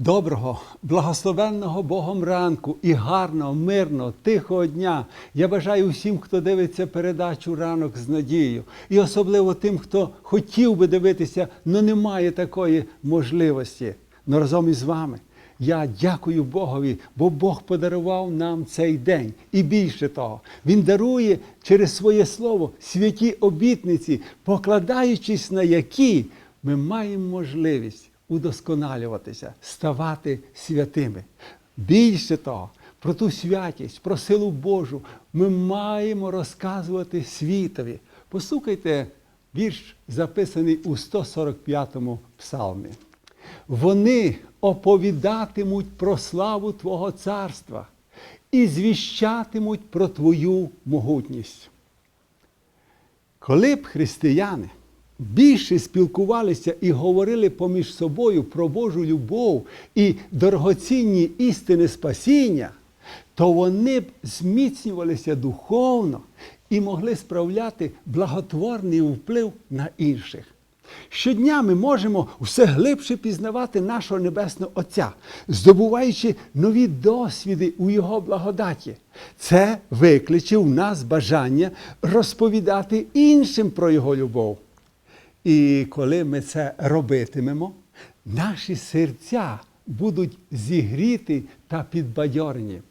Доброго, благословенного Богом ранку і гарного, мирного, тихого дня. Я бажаю всім, хто дивиться передачу ранок з надією. І особливо тим, хто хотів би дивитися, але не має такої можливості. Но разом із вами я дякую Богові, бо Бог подарував нам цей день. І більше того, Він дарує через своє слово святі обітниці, покладаючись на які ми маємо можливість удосконалюватися, ставати святими. Більше того, про ту святість, про силу Божу ми маємо розказувати світові. Послухайте вірш, записаний у 145-му псалмі. Вони оповідатимуть про славу Твого царства і звіщатимуть про Твою могутність. Коли б християни більше спілкувалися і говорили поміж собою про Божу любов і дорогоцінні істини спасіння, то вони б зміцнювалися духовно і могли справляти благотворний вплив на інших. Щодня ми можемо все глибше пізнавати нашого Небесного Отця, здобуваючи нові досвіди у Його благодаті. Це викличе в нас бажання розповідати іншим про Його любов. І коли ми це робитимемо, наші серця будуть зігріті та підбадьорені.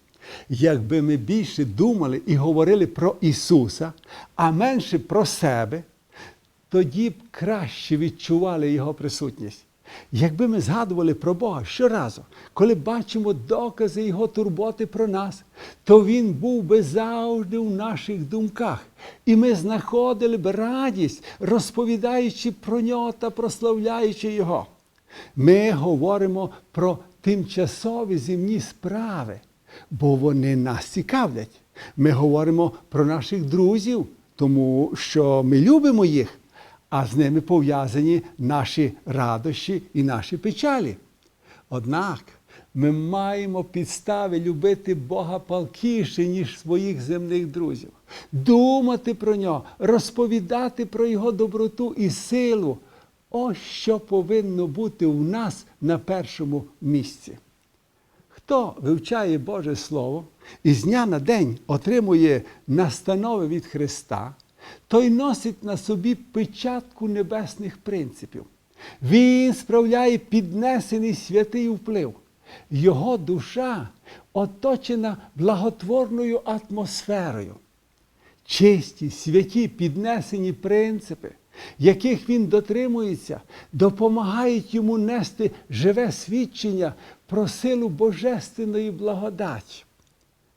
Якби ми більше думали і говорили про Ісуса, а менше про себе, тоді б краще відчували Його присутність. Якби ми згадували про Бога щоразу, коли бачимо докази Його турботи про нас, то Він був би завжди в наших думках, і ми знаходили б радість, розповідаючи про нього та прославляючи Його. Ми говоримо про тимчасові земні справи, бо вони нас цікавлять. Ми говоримо про наших друзів, тому що ми любимо їх а з ними пов'язані наші радощі і наші печалі. Однак ми маємо підстави любити Бога палкіше, ніж своїх земних друзів, думати про нього, розповідати про Його доброту і силу. Ось що повинно бути у нас на першому місці. Хто вивчає Боже Слово і з дня на день отримує настанови від Христа, той носить на собі печатку небесних принципів. Він справляє піднесений святий вплив. Його душа оточена благотворною атмосферою. Чисті, святі, піднесені принципи, яких він дотримується, допомагають йому нести живе свідчення про силу Божественної благодаті.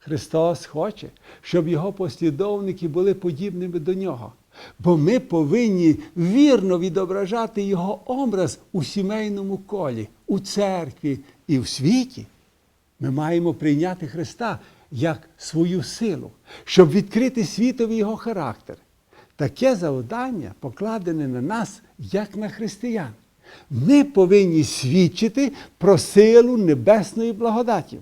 Христос хоче, щоб його послідовники були подібними до нього. Бо ми повинні вірно відображати його образ у сімейному колі, у церкві і в світі. Ми маємо прийняти Христа як свою силу, щоб відкрити світові його характер. Таке завдання покладене на нас, як на християн. Ми повинні свідчити про силу небесної благодаті.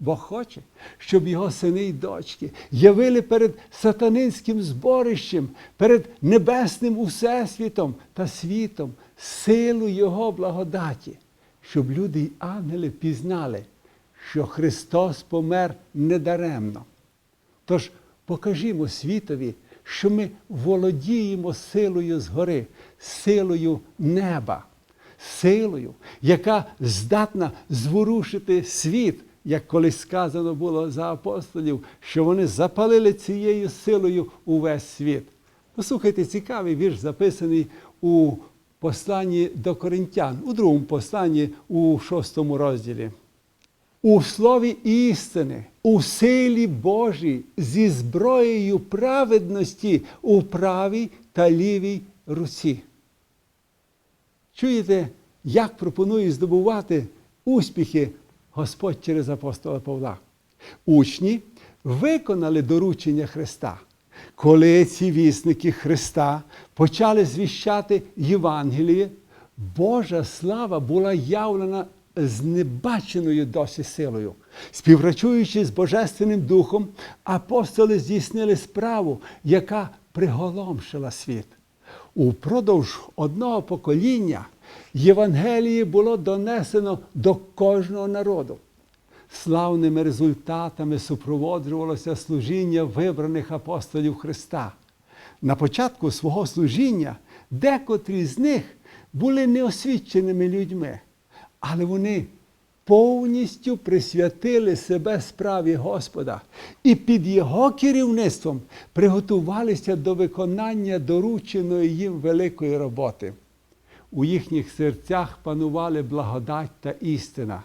Бог хоче, щоб його сини й дочки явили перед сатанинським зборищем, перед небесним усесвітом та світом силу Його благодаті, щоб люди й ангели пізнали, що Христос помер недаремно. Тож покажімо світові, що ми володіємо силою згори, силою неба, силою, яка здатна зворушити світ як колись сказано було за апостолів, що вони запалили цією силою увесь світ. Послухайте, цікавий вірш записаний у посланні до Коринтян, у другому посланні у шостому розділі. У слові істини, у силі Божій, зі зброєю праведності у правій та лівій руці. Чуєте, як пропонує здобувати успіхи Господь через апостола Павла. Учні виконали доручення Христа. Коли ці вісники Христа почали звіщати Євангеліє, Божа слава була явлена з небаченою досі силою. Співпрацюючи з Божественним Духом, апостоли здійснили справу, яка приголомшила світ. Упродовж одного покоління Євангеліє було донесено до кожного народу. Славними результатами супроводжувалося служіння вибраних апостолів Христа. На початку свого служіння декотрі з них були неосвіченими людьми, але вони повністю присвятили себе справі Господа і під Його керівництвом приготувалися до виконання дорученої їм великої роботи. У їхніх серцях панували благодать та істина,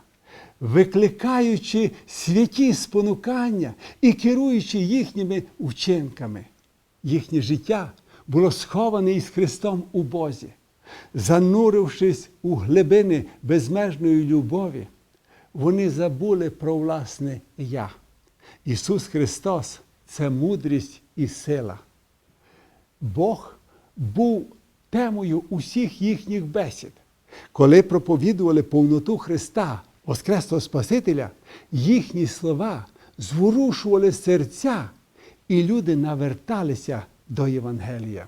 викликаючи святі спонукання і керуючи їхніми учинками. Їхнє життя було сховане із Христом у Бозі, занурившись у глибини безмежної любові, вони забули про власне Я. Ісус Христос це мудрість і сила. Бог був темою усіх їхніх бесід. Коли проповідували повноту Христа, Воскресного Спасителя, їхні слова зворушували серця, і люди наверталися до Євангелія.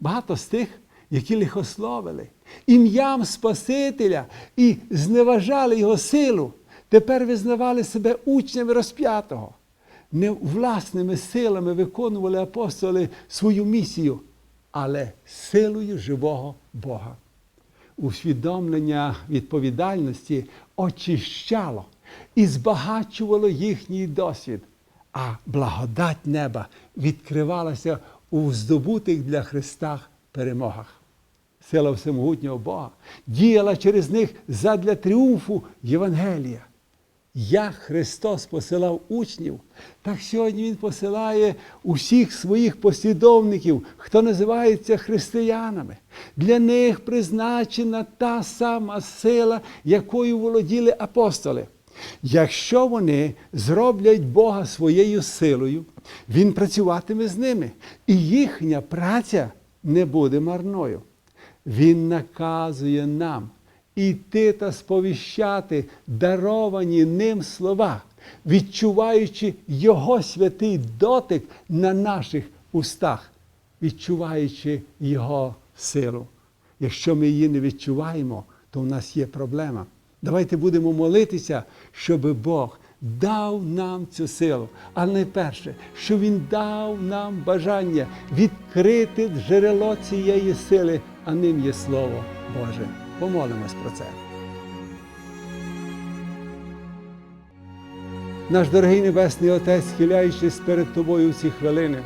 Багато з тих, які лихословили ім'ям Спасителя і зневажали Його силу, тепер визнавали себе учнями розп'ятого. Не власними силами виконували апостоли свою місію, але силою живого Бога. Усвідомлення відповідальності очищало і збагачувало їхній досвід, а благодать неба відкривалася у здобутих для Христа перемогах. Сила всемогутнього Бога діяла через них задля тріумфу Євангелія. Як Христос посилав учнів, так сьогодні Він посилає усіх своїх послідовників, хто називається християнами. Для них призначена та сама сила, якою володіли апостоли. Якщо вони зроблять Бога своєю силою, Він працюватиме з ними, і їхня праця не буде марною. Він наказує нам іти та сповіщати даровані ним слова, відчуваючи Його святий дотик на наших устах, відчуваючи Його силу. Якщо ми її не відчуваємо, то в нас є проблема. Давайте будемо молитися, щоб Бог дав нам цю силу. А найперше, що Він дав нам бажання відкрити джерело цієї сили, а ним є Слово Боже. Помолимось про це. Наш дорогий Небесний Отець, схиляючись перед Тобою в ці хвилини,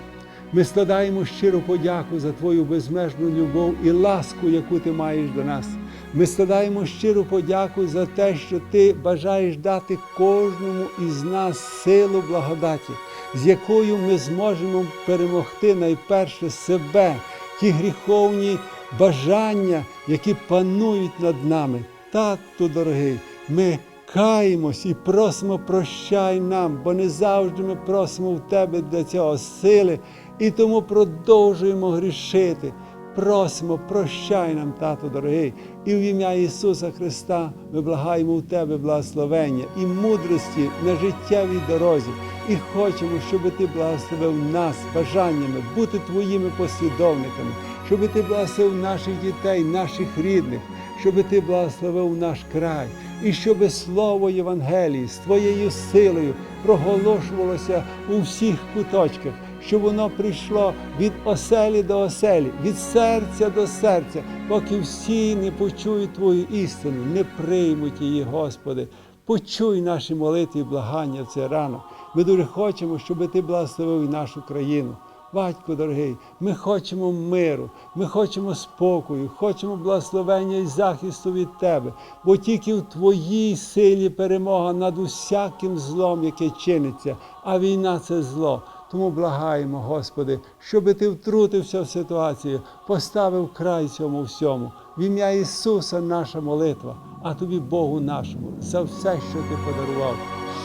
ми складаємо щиру подяку за Твою безмежну любов і ласку, яку Ти маєш до нас. Ми складаємо щиру подяку за те, що Ти бажаєш дати кожному із нас силу благодаті, з якою ми зможемо перемогти найперше себе, ті гріховні бажання, які панують над нами. Тату дорогий, ми каємось і просимо прощай нам, бо не завжди ми просимо в Тебе для цього сили і тому продовжуємо грішити. Просимо, прощай нам, Тату дорогий, і в ім'я Ісуса Христа ми благаємо в Тебе благословення і мудрості на життєвій дорозі. І хочемо, щоб Ти благословив нас бажаннями бути Твоїми послідовниками, щоб Ти благословив наших дітей, наших рідних, щоб Ти благословив наш край, і щоб Слово Євангелії з Твоєю силою проголошувалося у всіх куточках, щоб воно прийшло від оселі до оселі, від серця до серця, поки всі не почують Твою істину, не приймуть її, Господи. Почуй наші молитви і благання в цей ранок. Ми дуже хочемо, щоб Ти благословив нашу країну. Батько дорогий, ми хочемо миру, ми хочемо спокою, хочемо благословення і захисту від Тебе, бо тільки в Твоїй силі перемога над усяким злом, яке чиниться, а війна це зло. Тому благаємо, Господи, щоб Ти втрутився в ситуацію, поставив край цьому всьому. В ім'я Ісуса наша молитва, а тобі, Богу нашому, за все, що Ти подарував.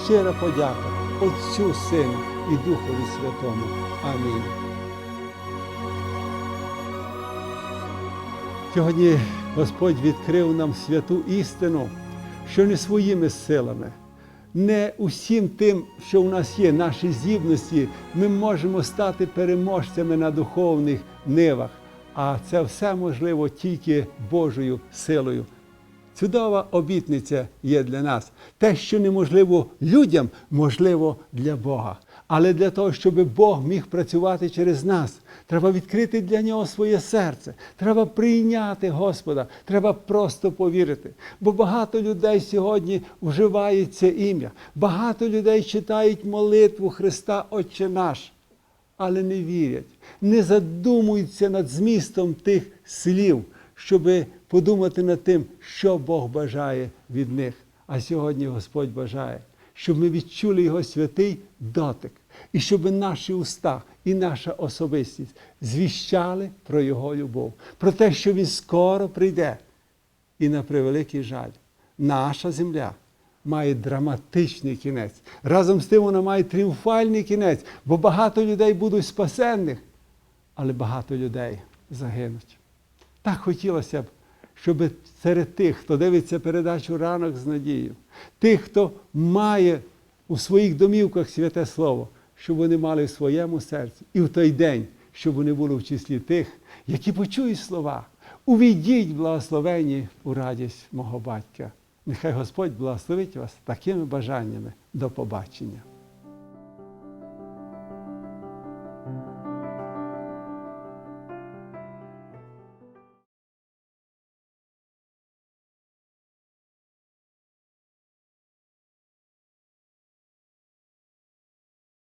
Щира подяка Отцю Сину і Духові Святому. Амінь. Сьогодні Господь відкрив нам святу істину, що не своїми силами, не усім тим, що у нас є, наші здібності, ми можемо стати переможцями на духовних нивах, А це все можливо тільки Божою силою. Чудова обітниця є для нас. Те, що неможливо людям, можливо для Бога. Але для того, щоб Бог міг працювати через нас, треба відкрити для нього своє серце. Треба прийняти Господа, треба просто повірити. Бо багато людей сьогодні вживають це ім'я. Багато людей читають молитву Христа Отче наш але не вірять, не задумуються над змістом тих слів, щоб подумати над тим, що Бог бажає від них. А сьогодні Господь бажає, щоб ми відчули Його святий дотик, і щоб наші уста і наша особистість звіщали про Його любов, про те, що Він скоро прийде. І на превеликий жаль, наша земля має драматичний кінець. Разом з тим вона має тріумфальний кінець, бо багато людей будуть спасенних, але багато людей загинуть. Так хотілося б, щоб серед тих, хто дивиться передачу ранок з надією, тих, хто має у своїх домівках святе Слово, щоб вони мали в своєму серці і в той день, щоб вони були в числі тих, які почують слова. Увійдіть благословені у радість мого батька. Нехай Господь благословить вас такими бажаннями. До побачення.